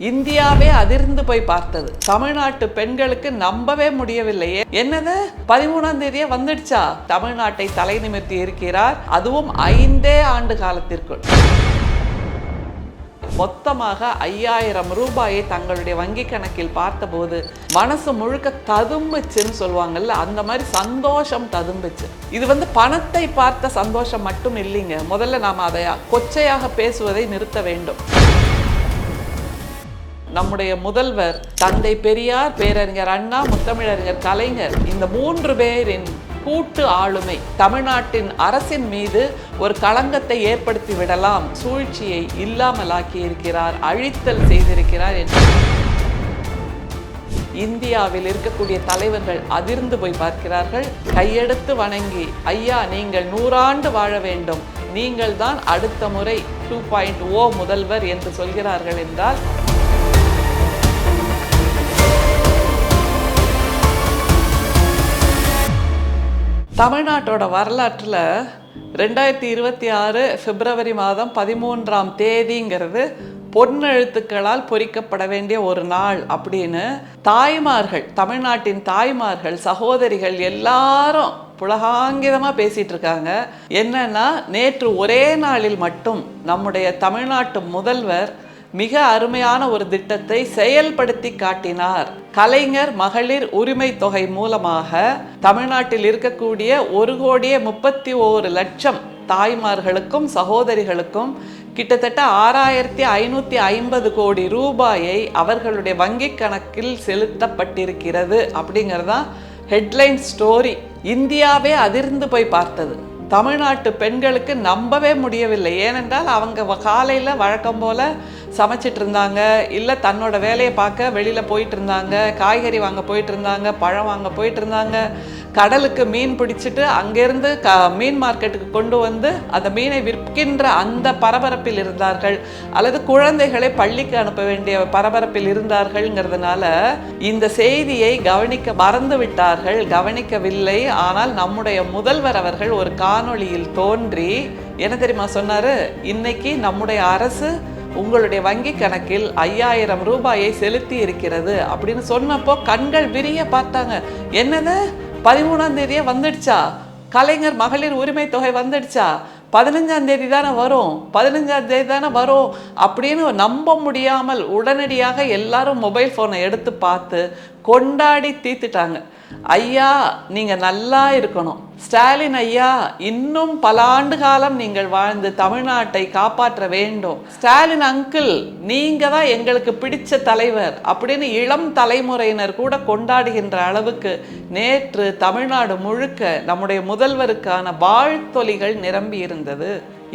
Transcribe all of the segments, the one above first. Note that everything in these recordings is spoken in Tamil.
இந்தியாவே அதிர்ந்து போய் பார்த்தது. தமிழ்நாட்டு பெண்களுக்கு நம்பவே முடியவில்லையே. என்னது? பதிமூணாம் தேதியே வந்துடுச்சா? தமிழ்நாட்டை தலை நிமிர்த்தி இருக்கிறார். அதுவும் ஐந்தே ஆண்டு காலத்திற்குள். மொத்தமாக ஐயாயிரம் ரூபாயை தங்களுடைய வங்கி கணக்கில் பார்த்தபோது மனசு முழுக்க ததும்புச்சுன்னு சொல்லுவாங்கல்ல அந்த மாதிரி சந்தோஷம் ததும்புச்சு. இது வந்து பணத்தை பார்த்த சந்தோஷம் மட்டும் இல்லைங்க. முதல்ல நாம் அதை கொச்சையாக பேசுவதை நிறுத்த வேண்டும். நம்முடைய முதல்வர் தந்தை பெரியார் பேரறிஞர் அண்ணா முத்தமிழறிஞர் கலைஞர் இந்த மூன்று பேரின் கூட்டு ஆளுமை தமிழ்நாட்டின் அரசின் மீது ஒரு களங்கத்தை ஏற்படுத்தி விடலாம் சூழ்ச்சியை இல்லாமலாக்கி இருக்கிறார் அழித்தல் செய்திருக்கிறார் என்று. இந்தியாவில் இருக்கக்கூடிய தலைவர்கள் அதிர்ந்து போய் பார்க்கிறார்கள். கையெடுத்து வணங்கி ஐயா நீங்கள் நூறாண்டு வாழ வேண்டும். நீங்கள் தான் அடுத்த முறை டூ பாயிண்ட் ஓ முதல்வர் என்று சொல்கிறார்கள் என்றால் தமிழ்நாட்டோட வரலாற்றில் ரெண்டாயிரத்தி இருபத்தி ஆறு பிப்ரவரி மாதம் பதிமூன்றாம் தேதிங்கிறது பொன்னெழுத்துக்களால் பொறிக்கப்பட வேண்டிய ஒரு நாள் அப்படின்னு தாய்மார்கள் தமிழ்நாட்டின் தாய்மார்கள் சகோதரிகள் எல்லாரும் புலகாங்கிதமாக பேசிகிட்டு இருக்காங்க. என்னன்னா நேற்று ஒரே நாளில் மட்டும் நம்முடைய தமிழ்நாட்டு முதல்வர் மிக அருமையான ஒரு திட்டத்தை செயல்படுத்தி காட்டினார். கலைஞர் மகளிர் உரிமை தொகை மூலமாக தமிழ்நாட்டில் இருக்கக்கூடிய ஒரு கோடியே முப்பத்தி ஓரு லட்சம் தாய்மார்களுக்கும் சகோதரிகளுக்கும் கிட்டத்தட்ட ஆறாயிரத்தி ஐநூற்றி ஐம்பது கோடி ரூபாயை அவர்களுடைய வங்கி கணக்கில் செலுத்தப்பட்டிருக்கிறது அப்படிங்கிறதான் ஹெட்லைன் ஸ்டோரி. இந்தியாவே அதிர்ந்து போய் பார்த்தது. தமிழ்நாட்டு பெண்களுக்கு நம்பவே முடியவில்லை. ஏனென்றால் அவங்க காலையில் வழக்கம் போல் சமைச்சிட்டு இருந்தாங்க. இல்லை தன்னோட வேலையை பார்க்க வெளியில் போயிட்டு இருந்தாங்க. காய்கறி வாங்க போயிட்டு இருந்தாங்க. பழம் வாங்க போயிட்டு இருந்தாங்க. கடலுக்கு மீன் பிடிச்சிட்டு அங்கேருந்து க மீன் மார்க்கெட்டுக்கு கொண்டு வந்து அந்த மீனை விற்கின்ற அந்த பரபரப்பில் இருந்தார்கள். அல்லது குழந்தைகளை பள்ளிக்கு அனுப்ப வேண்டிய பரபரப்பில் இருந்தார்கள்ங்கிறதுனால இந்த செய்தியை கவனிக்க மறந்து விட்டார்கள் கவனிக்கவில்லை. ஆனால் நம்முடைய முதல்வர் அவர்கள் ஒரு காணொளியில் தோன்றி என்ன தெரியுமா சொன்னாரு? இன்னைக்கு நம்முடைய அரசு உங்களுடைய வங்கி கணக்கில் ஐயாயிரம் ரூபாயை செலுத்தி இருக்கிறது அப்படின்னு சொன்னப்போ கண்கள் விரிய பார்த்தாங்க. என்னது? பதிமூணாம் தேதியே வந்துடுச்சா? கலைஞர் மகளிர் உரிமை தொகை வந்துடுச்சா? பதினஞ்சாம் தேதி தானே வரும். பதினஞ்சாம் தேதி தானே வரும். அப்படின்னு நம்ப முடியாமல் உடனடியாக எல்லாரும் மொபைல் ஃபோனை எடுத்து பார்த்து கொண்டாடி தீத்துட்டாங்க ஐயா நீங்கள் நல்லா இருக்கணும். ஸ்டாலின் ஐயா இன்னும் பல ஆண்டு காலம் நீங்கள் வாழ்ந்து தமிழ்நாட்டை காப்பாற்ற வேண்டும். ஸ்டாலின் அங்கிள் நீங்க தான் எங்களுக்கு பிடிச்ச தலைவர் அப்படின்னு இளம் தலைமுறையினர் கூட கொண்டாடுகின்ற அளவுக்கு நேற்று தமிழ்நாடு முழுக்க நம்முடைய முதல்வருக்கான வாழ்த்தொலிகள் நிரம்பி இருந்தது.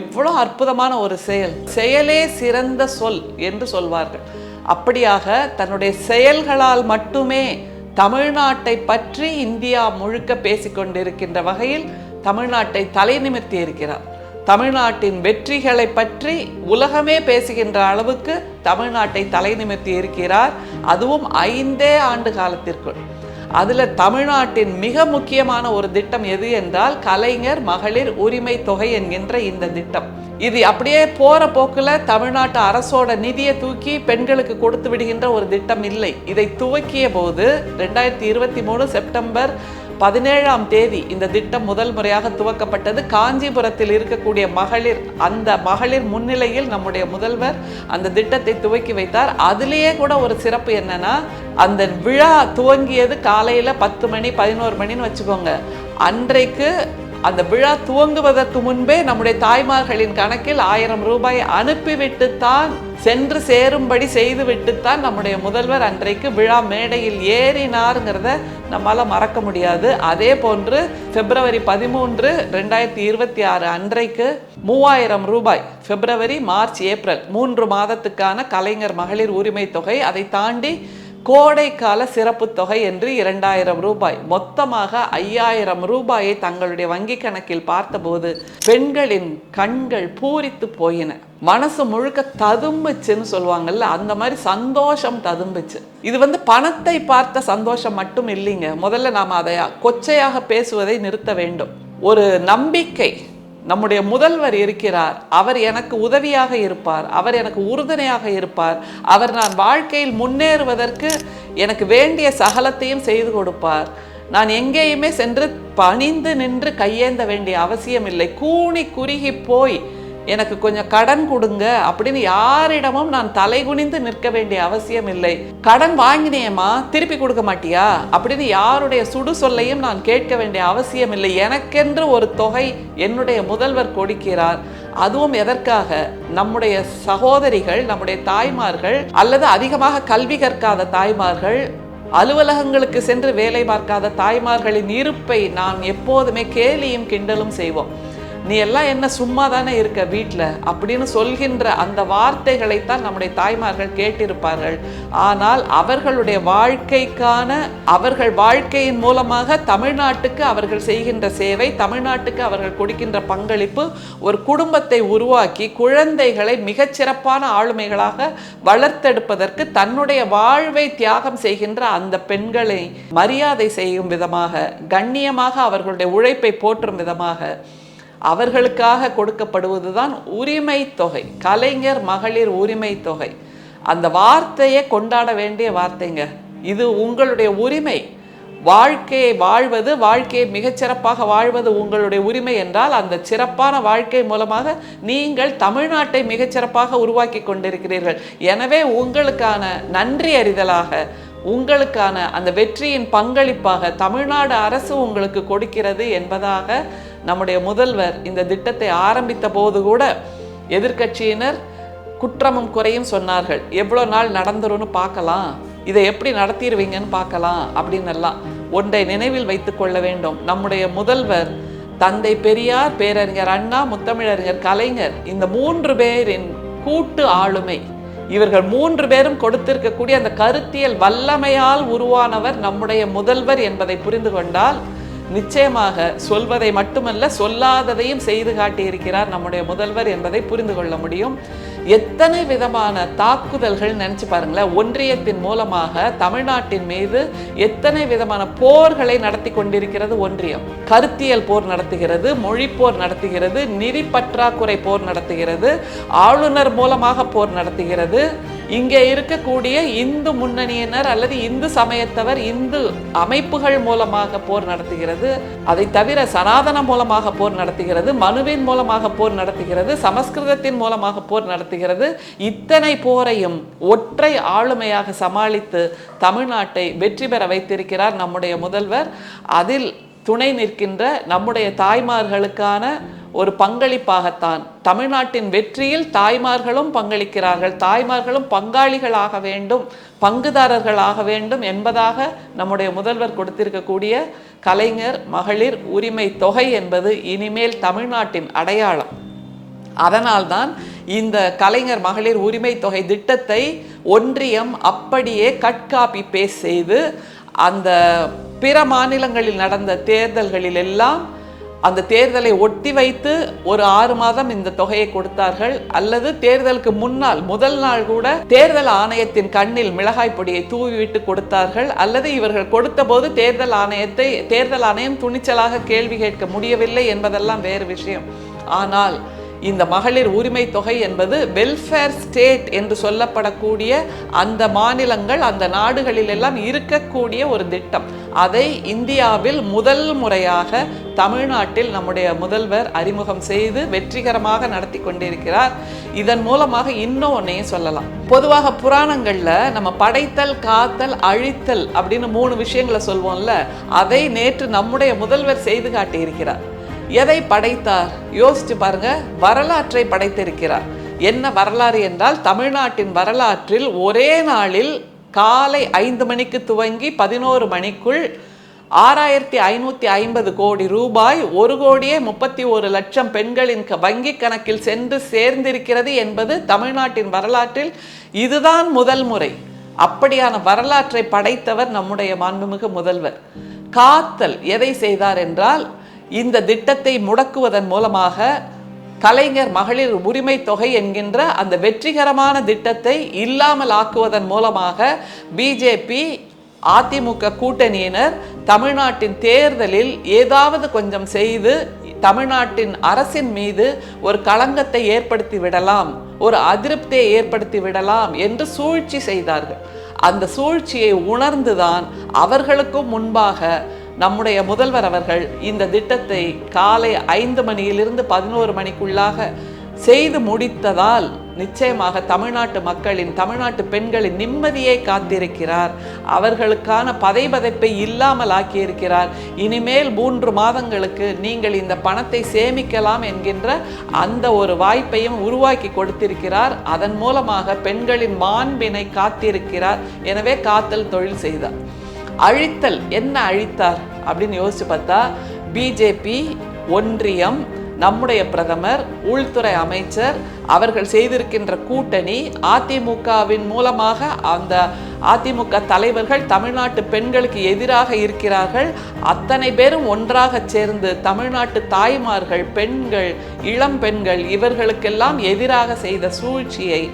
எவ்வளோ அற்புதமான ஒரு செயல். செயலே சிறந்த சொல் என்று சொல்வார்கள். அப்படியாக தன்னுடைய செயல்களால் மட்டுமே தமிழ்நாட்டை பற்றி இந்தியா முழுக்க பேசிக்கொண்டிருக்கின்ற வகையில் தமிழ்நாட்டை தலை நிமிர்த்தி இருக்கிறார். தமிழ்நாட்டின் வெற்றிகளை பற்றி உலகமே பேசுகின்ற அளவுக்கு தமிழ்நாட்டை தலை நிமிர்த்தி இருக்கிறார். அதுவும் ஐந்தே ஆண்டு காலத்திற்குள். அதில் தமிழ்நாட்டின் மிக முக்கியமான ஒரு திட்டம் எது என்றால் கலைஞர் மகளிர் உரிமை தொகை என்கின்ற இந்த திட்டம். இது அப்படியே போற போக்குல தமிழ்நாட்டு அரசோட நிதியை தூக்கி பெண்களுக்கு கொடுத்து விடுகின்ற ஒரு திட்டம் இல்லை. இதை துவக்கிய போது ரெண்டாயிரத்தி இருபத்தி மூணு செப்டம்பர் பதினேழாம் தேதி இந்த திட்டம் முதல் முறையாக துவக்கப்பட்டது. காஞ்சிபுரத்தில் இருக்கக்கூடிய மகளிர் அந்த மகளிர் முன்னிலையில் நம்முடைய முதல்வர் அந்த திட்டத்தை துவக்கி வைத்தார். அதிலேயே கூட ஒரு சிறப்பு என்னன்னா அந்த விழா துவங்கியது காலையில் பத்து மணி பதினோரு மணின்னு வச்சுக்கோங்க. அன்றைக்கு அந்த விழா துவங்குவதற்கு முன்பே நம்முடைய தாய்மார்களின் கணக்கில் ஆயிரம் ரூபாய் அனுப்பிவிட்டுத்தான் சென்று சேரும்படி செய்துவிட்டுத்தான் நம்முடைய முதல்வர் அன்றைக்கு விழா மேடையில் ஏறினாருங்கிறத நம்மால் மறக்க முடியாது. அதே போன்று பிப்ரவரி பதிமூன்று ரெண்டாயிரத்தி இருபத்தி ஆறு அன்றைக்கு மூவாயிரம் ரூபாய் பிப்ரவரி மார்ச் ஏப்ரல் மூன்று மாதத்துக்கான கலைஞர் மகளிர் உரிமை தொகை அதை தாண்டி கோடைக்கால சிறப்பு தொகை என்று இரண்டாயிரம் ரூபாய். மொத்தமாக ஐயாயிரம் ரூபாயை தங்களுடைய வங்கி கணக்கில் பார்த்தபோது பெண்களின் கண்கள் பூரித்து போயின. மனசு முழுக்க ததும்புச்சுன்னு சொல்லுவாங்கல்ல அந்த மாதிரி சந்தோஷம் ததும்புச்சு. இது வந்து பணத்தை பார்த்த சந்தோஷம் மட்டும் இல்லைங்க. முதல்ல நாம் அதை கொச்சையாக பேசுவதை நிறுத்த வேண்டும். ஒரு நம்பிக்கை நம்முடைய முதல்வர் இருக்கிறார். அவர் எனக்கு உதவியாக இருப்பார். அவர் எனக்கு உறுதுணையாக இருப்பார். அவர் நான் வாழ்க்கையில் முன்னேறுவதற்கு எனக்கு வேண்டிய சகலத்தையும் செய்து கொடுப்பார். நான் எங்கேயுமே சென்று பணிந்து நின்று கையேந்த வேண்டிய அவசியம் இல்லை கூனி குறுகி போய் எனக்கு கொஞ்சம் கடன் கொடுங்க அப்படின்னு யாரிடமும் நான் தலைகுனிந்து நிற்க வேண்டிய அவசியம் இல்லை. கடன் வாங்கினேம்மா திருப்பி கொடுக்க மாட்டியா? அப்படின்னு யாருடைய சுடு சொல்லையும் நான் கேட்க வேண்டிய அவசியம் இல்லை. எனக்கென்று ஒரு தொகை என்னுடைய முதல்வர் கொடுக்கிறார். அதுவும் எதற்காக? நம்முடைய சகோதரிகள் நம்முடைய தாய்மார்கள் அல்லது அதிகமாக கல்வி கற்காத தாய்மார்கள் அலுவலகங்களுக்கு சென்று வேலை பார்க்காத தாய்மார்களின் இருப்பை நாம் எப்போதுமே கேலியும் கிண்டலும் செய்வோம். நீ எல்லாம் என்ன சும்மா தானே இருக்க வீட்டில் அப்படின்னு சொல்கின்ற அந்த வார்த்தைகளைத்தான் நம்முடைய தாய்மார்கள் கேட்டிருப்பார்கள். ஆனால் அவர்களுடைய வாழ்க்கைக்கான அவர்கள் வாழ்க்கையின் மூலமாக தமிழ்நாட்டுக்கு அவர்கள் செய்கின்ற சேவை தமிழ்நாட்டுக்கு அவர்கள் கொடுக்கின்ற பங்களிப்பு ஒரு குடும்பத்தை உருவாக்கி குழந்தைகளை மிகச்சிறப்பான ஆளுமைகளாக வளர்த்தெடுப்பதற்கு தன்னுடைய வாழ்வை தியாகம் செய்கின்ற அந்த பெண்களை மரியாதை செய்யும் விதமாக கண்ணியமாக அவர்களுடைய உழைப்பை போற்றும் விதமாக அவர்களுக்காக கொடுக்கப்படுவதுதான் உரிமை தொகை. கலைஞர் மகளிர் உரிமை தொகை. அந்த வார்த்தையை கொண்டாட வேண்டிய வார்த்தைங்க. இது உங்களுடைய உரிமை. வாழ்க்கையை வாழ்வது வாழ்க்கையை மிகச்சிறப்பாக வாழ்வது உங்களுடைய உரிமை என்றால் அந்த சிறப்பான வாழ்க்கை மூலமாக நீங்கள் தமிழ்நாட்டை மிகச்சிறப்பாக உருவாக்கி கொண்டிருக்கிறீர்கள். எனவே உங்களுக்கான நன்றி அறிதலாக உங்களுக்கான அந்த வெற்றியின் பங்களிப்பாக தமிழ்நாடு அரசு உங்களுக்கு கொடுக்கிறது என்பதாக நம்முடைய முதல்வர் இந்த திட்டத்தை ஆரம்பித்த போது கூட எதிர்க்கட்சியினர் குற்றமும் குறையும் சொன்னார்கள். எவ்வளோ நாள் நடந்துரும்னு பார்க்கலாம். இதை எப்படி நடத்திடுவீங்கன்னு பார்க்கலாம் அப்படின்னு எல்லாம் ஒன்றை நினைவில் வைத்து கொள்ள வேண்டும். நம்முடைய முதல்வர் தந்தை பெரியார் பேரறிஞர் அண்ணா முத்தமிழறிஞர் கலைஞர் இந்த மூன்று பேரின் கூட்டு ஆளுமை. இவர்கள் மூன்று பேரும் கொடுத்திருக்கக்கூடிய அந்த கருத்தியல் வல்லமையால் உருவானவர் நம்முடைய முதல்வர் என்பதை புரிந்து கொண்டால் நிச்சயமாக சொல்வதை மட்டுமல்ல சொல்லாததையும் செய்து காட்டியிருக்கிறார் நம்முடைய முதல்வர் என்பதை புரிந்து கொள்ள முடியும். எத்தனை விதமான தாக்குதல்கள் நினைச்சு பாருங்களேன் ஒன்றியத்தின் மூலமாக தமிழ்நாட்டின் மீது எத்தனை விதமான போர்களை நடத்தி கொண்டிருக்கிறது ஒன்றியம். கருத்தியல் போர் நடத்துகிறது மொழி போர் நடத்துகிறது நிதி பற்றாக்குறை போர் நடத்துகிறது ஆளுநர் மூலமாக போர் நடத்துகிறது. இங்கே இருக்கக்கூடிய இந்து முன்னணியினர் அல்லது இந்து சமயத்தவர் இந்து அமைப்புகள் மூலமாக போர் நடத்துகிறது. அதை தவிர சனாதனம் மூலமாக போர் நடத்துகிறது மனுவின் மூலமாக போர் நடத்துகிறது சமஸ்கிருதத்தின் மூலமாக போர் நடத்துகிறது. இத்தனை போரையும் ஒற்றை ஆளுமையாக சமாளித்து தமிழ்நாட்டை வெற்றி பெற வைத்திருக்கிறார் நம்முடைய முதல்வர். அதில் துணை நிற்கின்ற நம்முடைய தாய்மார்களுக்கான ஒரு பங்களிப்பாகத்தான். தமிழ்நாட்டின் வெற்றியில் தாய்மார்களும் பங்களிக்கிறார்கள். தாய்மார்களும் பங்காளிகளாக வேண்டும் பங்குதாரர்களாக வேண்டும் என்பதாக நம்முடைய முதல்வர் கொடுத்திருக்கக்கூடிய கலைஞர் மகளிர் உரிமை தொகை என்பது இனிமேல் தமிழ்நாட்டின் அடையாளம். அதனால்தான் இந்த கலைஞர் மகளிர் உரிமை தொகை திட்டத்தை ஒன்றியம் அப்படியே கட்காப்பி பேஸ் செய்து அந்த பிற மாநிலங்களில் நடந்த தேர்தல்களில் எல்லாம் அந்த தேர்தலை ஒட்டி வைத்து ஒரு ஆறு மாதம் இந்த தொகையை கொடுத்தார்கள். அல்லது தேர்தலுக்கு முன்னால் முதல் நாள் கூட தேர்தல் ஆணையத்தின் கண்ணில் மிளகாய் பொடியை தூவிவிட்டு கொடுத்தார்கள். அல்லது இவர்கள் கொடுத்த போது தேர்தல் ஆணையத்தை தேர்தல் ஆணையம் துணிச்சலாக கேள்வி கேட்க முடியவில்லை என்பதெல்லாம் வேறு விஷயம். ஆனால் இந்த மகளிர் உரிமை தொகை என்பது வெல்ஃபேர் ஸ்டேட் என்று சொல்லப்படக்கூடிய அந்த மாநிலங்கள் அந்த நாடுகளிலெல்லாம் இருக்கக்கூடிய ஒரு திட்டம். அதை இந்தியாவில் முதல் முறையாக தமிழ்நாட்டில் நம்முடைய முதல்வர் அறிமுகம் செய்து வெற்றிகரமாக நடத்தி கொண்டிருக்கிறார். இதன் மூலமாக இன்னொன்னையும் சொல்லலாம். பொதுவாக புராணங்களில் நம்ம படைத்தல் காத்தல் அழித்தல் அப்படின்னு மூணு விஷயங்களை சொல்வோம்ல அதை நேற்று நம்முடைய முதல்வர் செய்து காட்டியிருக்கிறார். எதை படைத்தார்? யோசிச்சு பாருங்க வரலாற்றை படைத்திருக்கிறார். என்ன வரலாறு என்றால் தமிழ்நாட்டின் வரலாற்றில் ஒரே நாளில் காலை ஐந்து மணிக்கு துவங்கி பதினோரு மணிக்குள் ஆறாயிரத்தி ஐநூற்றி ஐம்பது கோடி ரூபாய் ஒரு கோடியே முப்பத்தி ஒரு லட்சம் பெண்களின் க- வங்கி கணக்கில் சென்று சேர்ந்திருக்கிறது என்பது தமிழ்நாட்டின் வரலாற்றில் இதுதான் முதல் முறை. அப்படியான வரலாற்றை படைத்தவர் நம்முடைய மாண்புமிகு முதல்வர். காத்தல் எதை செய்தார் என்றால் இந்த திட்டத்தை முடக்குவதன் மூலமாக கலைஞர் மகளிர் உரிமை தொகை என்கின்ற அந்த வெற்றிகரமான திட்டத்தை இல்லாமல் ஆக்குவதன் மூலமாக பிஜேபி அதிமுக கூட்டணியினர் தமிழ்நாட்டின் தேர்தலில் ஏதாவது கொஞ்சம் செய்து தமிழ்நாட்டின் அரசின் மீது ஒரு களங்கத்தை ஏற்படுத்தி விடலாம் ஒரு அதிருப்தியை ஏற்படுத்தி விடலாம் என்று சூழ்ச்சி செய்தார்கள். அந்த சூழ்ச்சியை உணர்ந்துதான் அவர்களுக்கும் முன்பாக நம்முடைய முதல்வர் அவர்கள் இந்த திட்டத்தை காலை ஐந்து மணியிலிருந்து பதினோரு மணிக்குள்ளாக செய்து முடித்ததால் நிச்சயமாக தமிழ்நாட்டு மக்களின் தமிழ்நாட்டு பெண்களின் நிம்மதியை காத்திருக்கிறார். அவர்களுக்கான பதைபதைப்பை இல்லாமல் ஆக்கியிருக்கிறார். இனிமேல் மூன்று மாதங்களுக்கு நீங்கள் இந்த பணத்தை சேமிக்கலாம் என்கின்ற அந்த ஒரு வாய்ப்பையும் உருவாக்கி கொடுத்திருக்கிறார். அதன் மூலமாக பெண்களின் மாண்பினை காத்திருக்கிறார். எனவே காத்தல் தொழில் செய்தார். அழித்தல். என்ன அழித்தார்? அப்படின்னு யோசிச்சு பார்த்தா பிஜேபி ஒன்றியம் நம்முடைய பிரதமர் உள்துறை அமைச்சர் அவர்கள் செய்திருக்கின்ற கூட்டணி அதிமுகவின் மூலமாக அந்த அதிமுக தலைவர்கள் தமிழ்நாட்டு பெண்களுக்கு எதிராக இருக்கிறார்கள். அத்தனை பேரும் ஒன்றாக சேர்ந்து தமிழ்நாட்டு தாய்மார்கள் பெண்கள் இளம் பெண்கள் இவர்களுக்கெல்லாம் எதிராக செய்த சூழ்ச்சியை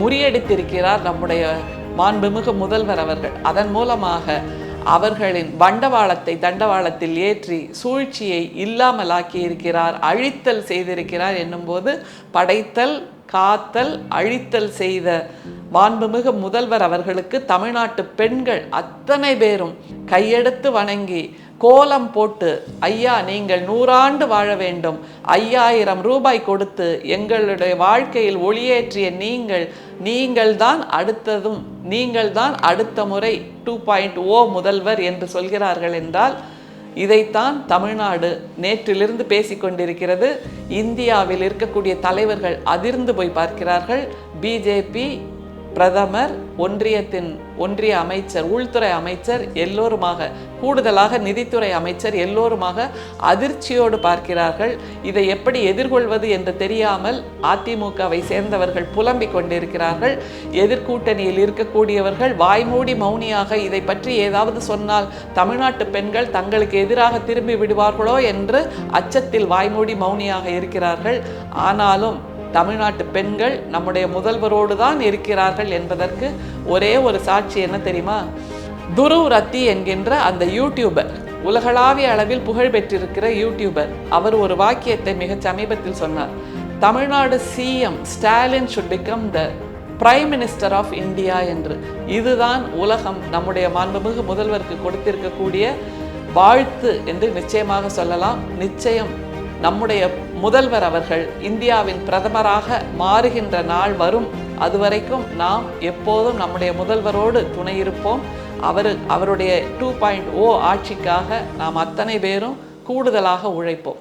முறியடித்திருக்கிறார் நம்முடைய மாண்புமிகு முதல்வர் அவர்கள். அதன் மூலமாக அவர்களின் வண்டவாளத்தை தண்டவாளத்தில் ஏற்றி சூழ்ச்சியை இல்லாமலாக்கி இருக்கிறார் அழித்தல் செய்திருக்கிறார் என்னும்போது படைத்தல் காத்தல் அழித்தல் செய்த மாண்புமிகு முதல்வர் அவர்களுக்கு தமிழ்நாட்டு பெண்கள் அத்தனை பேரும் கையெடுத்து வணங்கி கோலம் போட்டு ஐயா நீங்கள் நூறாண்டு வாழ வேண்டும். ஐயாயிரம் ரூபாய் கொடுத்து எங்களுடைய வாழ்க்கையில் ஒளியேற்றிய நீங்கள் நீங்கள்தான் அடுத்ததும் நீங்கள்தான் அடுத்த முறை டூ பாயிண்ட் ஓ முதல்வர் என்று சொல்கிறார்கள் என்றால் இதைத்தான் தமிழ்நாடு நேற்றிலிருந்து பேசிக்கொண்டிருக்கிறது இந்தியாவில் இருக்கக்கூடிய தலைவர்கள் அதிர்ந்து போய் பார்க்கிறார்கள். பிஜேபி பிரதமர் ஒன்றியத்தின் ஒன்றிய அமைச்சர் உள்துறை அமைச்சர் எல்லோருமாக கூடுதலாக நிதித்துறை அமைச்சர் எல்லோருமாக அதிர்ச்சியோடு பார்க்கிறார்கள். இதை எப்படி எதிர்கொள்வது என்று தெரியாமல் அதிமுகவை சேர்ந்தவர்கள் புலம்பிக் கொண்டிருக்கிறார்கள். எதிர்கூட்டணியில் இருக்கக்கூடியவர்கள் வாய்மூடி மௌனியாக இதை பற்றி ஏதாவது சொன்னால் தமிழ்நாட்டு பெண்கள் தங்களுக்கு எதிராக திரும்பி விடுவார்களோ என்று அச்சத்தில் வாய்மூடி மௌனியாக இருக்கிறார்கள். ஆனாலும் தமிழ்நாட்டு பெண்கள் நம்முடைய முதல்வரோடு தான் இருக்கிறார்கள் என்பதற்கு ஒரே ஒரு சாட்சி என்ன தெரியுமா? துருவ் ரத்தி என்கின்ற அந்த யூடியூபர் உலகளாவிய அளவில் புகழ் பெற்றிருக்கிற யூடியூபர் அவர் ஒரு வாக்கியத்தை மிகச் சமீபத்தில் சொன்னார். Tamil Nadu CM Stalin should become the prime minister of India என்று. இதுதான் உலகம் நம்முடைய மாண்புமிகு முதல்வருக்கு கொடுத்திருக்கக்கூடிய வாழ்த்து என்று நிச்சயமாக சொல்லலாம். நிச்சயம் நம்முடைய முதல்வர் அவர்கள் இந்தியாவின் பிரதமராக மாறுகின்ற நாள் வரும். அதுவரைக்கும் நாம் எப்போதும் நம்முடைய முதல்வரோடு துணையிருப்போம். அவர் அவருடைய டூ பாயிண்ட் ஓ ஆட்சிக்காக நாம் அத்தனை பேரும் கூடுதலாக உழைப்போம்.